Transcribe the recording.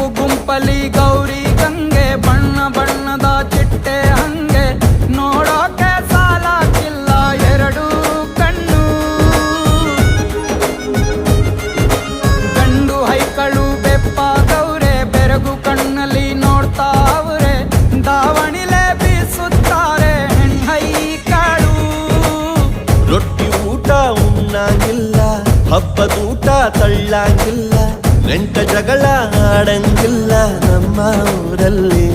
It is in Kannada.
ಗುಂಪು ಗುಂಪಲಿ ಗೌರಿ ಗಂಗೆ, ಬಣ್ಣ ಬಣ್ಣದ ಚಿಟ್ಟೆ ಹಂಗೆ. ನೋಡೋಕೆ ಸಾಲಾಗಿಲ್ಲ ಎರಡು ಕಣ್ಣು. ಗಂಡು ಹೈಕಳು ಗೌರೆ, ಬೆರಗು ಕಣ್ಣಲ್ಲಿ ನೋಡ್ತಾವ್ರೆ ದಾವಣಿಲೆ ಬೀಸುತ್ತಾರೆ ಹೆಣ್ಣೈಕಳು. ರೊಟ್ಟಿ ಊಟ ಉಣ್ಣಾಗಿಲ್ಲ ಹಬ್ಬದೂಟ ತಳ್ಳಾಗಿಲ್ಲ. ಜಗಳ ಆಡಂಗಿಲ್ಲ ನಮ್ಮ ಊರಲ್ಲಿ